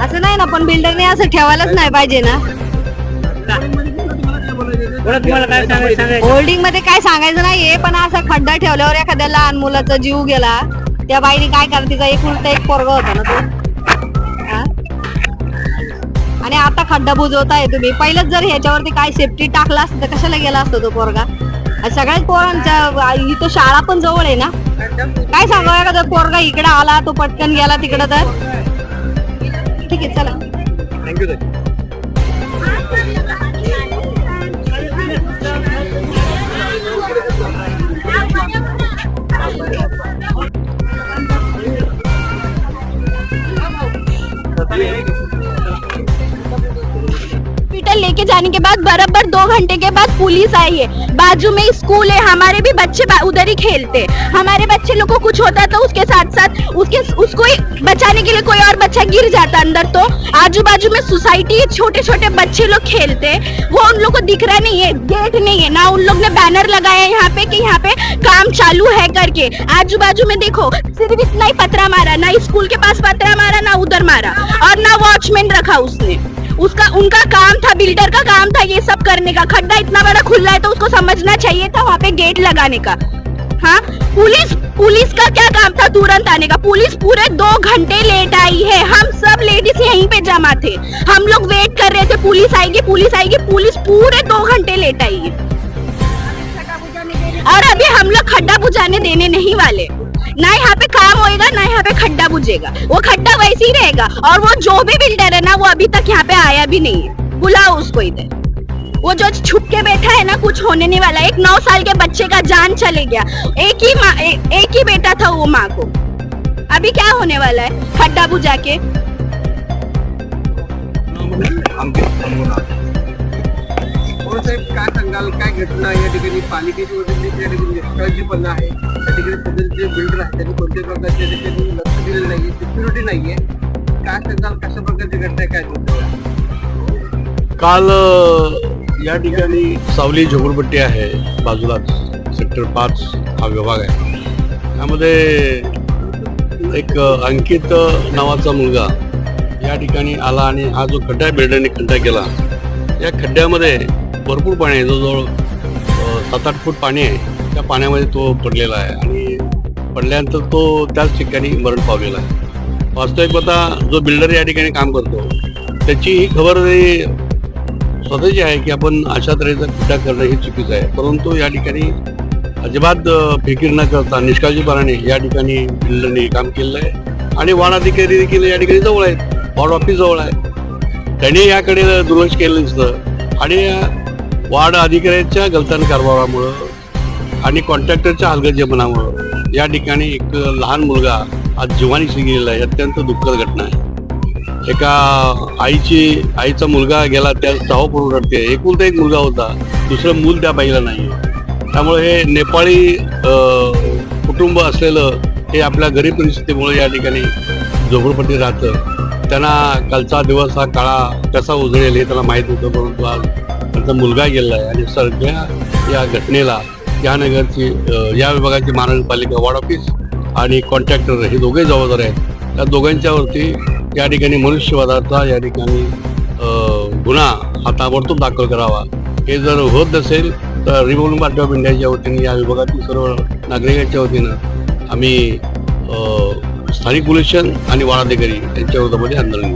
असं नाही ना पण बिल्डरने असं ठेवायलाच नाही पाहिजे ना. तुम्हाला काय सांगायचं होल्डिंगमध्ये काय सांगायचं नाहीये पण असा खड्डा ठेवल्यावर एखाद्या लहान मुलाचा जीव गेला त्या बाईने काय करा तिचा एक एक पोरगा होता ना तो? आणि आता खड्डा बुजवताय तुम्ही. पहिलेच जर ह्याच्यावरती काय सेफ्टी टाकला असतं तर कशाला गेला असतो तो पोरगा? सगळ्याच पोरांच्या इथं शाळा पण जवळ आहे ना? काय सांगावं जर पोरगा इकडे आला तो पटकन गेला तिकडं तर? ठीक आहे चला. थँक्यू हॉस्पिटल लेके जाने के बाद बराबर दो घंटे के बाद पुलिस आई है। बाजू में स्कूल है, हमारे भी बच्चे उधर ही खेलते। हमारे बच्चे लोग को कुछ होता तो उसके साथ साथ उसके उसको ही बचाने के लिए कोई और बच्चा गिर जाता अंदर तो। आजू बाजू में सोसाइटी छोटे छोटे बच्चे लोग खेलते वो उन लोग को दिख रहा नहीं है गेट नहीं है। ना उन लोग ने बैनर लगाया यहाँ पे की यहाँ पे काम चालू है करके। आजू बाजू में देखो, सिर्फ़ इतना ही पतरा मारा, ना स्कूल के पास पतरा मारा, ना उधर मारा। और ना वॉचमैन रखा उसने। उसका, उनका काम था बिल्डर का काम था ये सब करने का। खड्डा इतना बड़ा खुला है तो उसको समझना चाहिए था वहाँ पे गेट लगाने का। हाँ? पुलिस पुलिस का क्या काम था तुरंत आने का? पुलिस पूरे दो घंटे लेट आई है। हम सब लेडीज़ यहीं पे जमा थे। हम लोग वेट कर रहे थे, पुलिस आएगी पुलिस आएगी। पुलिस पूरे दो घंटे लेट आई है। और अभी हम लोग खड्डा बुझाने देने नहीं वाले। ना यहाँ पे काम होएगा ना यहाँ पे खड्डा बुझेगा। वो खड्डा वैसे ही रहेगा और वो जो भी बिल्डर है ना वो अभी तक यहाँ पे आया भी नहीं है। बुलाओ उसको इधर। वो जो छुप के बैठा है ना कुछ होने नहीं वाला। एक नौ साल के बच्चे का जान चले गया। एक ही माँ ए, एक ही बेटा था वो माँ को। अभी क्या होने वाला है? खड्डा बुझा के। साहेब काय सांगाल? काय घटना या ठिकाणी पालिकेची वतीने या ठिकाणी निष्काळजीपणा आहे त्या ठिकाणी जे बिल्डर आहेत त्यांनी कोणत्या प्रकारच्या ठिकाणी लक्ष दिलेलं नाहीये सिक्युरिटी नाहीये. काय सांगाल कशा प्रकारची घटना काय काल या ठिकाणी सावली झोपडपट्टी आहे बाजूलाच सेक्टर पाच हा विभाग आहे. त्यामध्ये एक अंकित नावाचा मुलगा या ठिकाणी आला आणि हा जो खड्डा बिल्डरने खड्डा केला. या खड्ड्यामध्ये भरपूर पाणी आहे. जवळजवळ सात आठ फूट पाणी आहे. त्या पाण्यामध्ये तो पडलेला आहे. आणि पडल्यानंतर तो त्याच ठिकाणी मरण पावलेला आहे. वास्तविक जो बिल्डर या ठिकाणी काम करतो त्याची ही खबरदारी स्वतःची आहे की आपण अशा तऱ्हेचा खड्डा करणं हे चुकीचं आहे. परंतु या ठिकाणी अजिबात फिकीर न करता निष्काळजीपणाने या ठिकाणी बिल्डरने काम केलेलं आहे. आणि वार्ड अधिकारी देखील या ठिकाणी जवळ आहेत. वॉर्ड ऑफिस जवळ आहे. त्यांनी याकडे दुर्लक्ष केलं दिसतं. आणि वार्ड अधिकाऱ्याच्या गलतान कारभारामुळं आणि कॉन्ट्रॅक्टरच्या हलगर्जीपणामुळं या ठिकाणी एक लहान मुलगा आज जीवानीशी गेलेला आहे. अत्यंत दुःखद घटना आहे. एका आईची आईचा मुलगा गेला त्या चाव पडून रडते. एकुलता एक मुलगा होता. दुसरं मूल त्या बाईला नाही त्यामुळे हे नेपाळी कुटुंब असलेलं हे आपल्या गरीब परिस्थितीमुळे या ठिकाणी झोपडपट्टी राहतं. त्यांना कालचा दिवस हा काळा कसा उजळेल हे त्याला माहीत होतं परंतु आज त्यांचा मुलगा गेलेला आहे आणि सध्या या घटनेला या नगरची या विभागाची महानगरपालिका वार्ड ऑफिस आणि कॉन्ट्रॅक्टर हे दोघे जबाबदार आहेत. त्या दोघांच्यावरती या ठिकाणी मनुष्यवादाचा या ठिकाणी गुन्हा हा ताबडतोब दाखल करावा. हे जर होत नसेल तर रिपब्लिक पार्टी ऑफ इंडियाच्या वतीने या विभागातील सर्व नागरिकांच्या वतीनं आम्ही स्थानिक पोल्युशन आणि वाडाधिकारी यांच्या विरोधामध्ये आंदोलन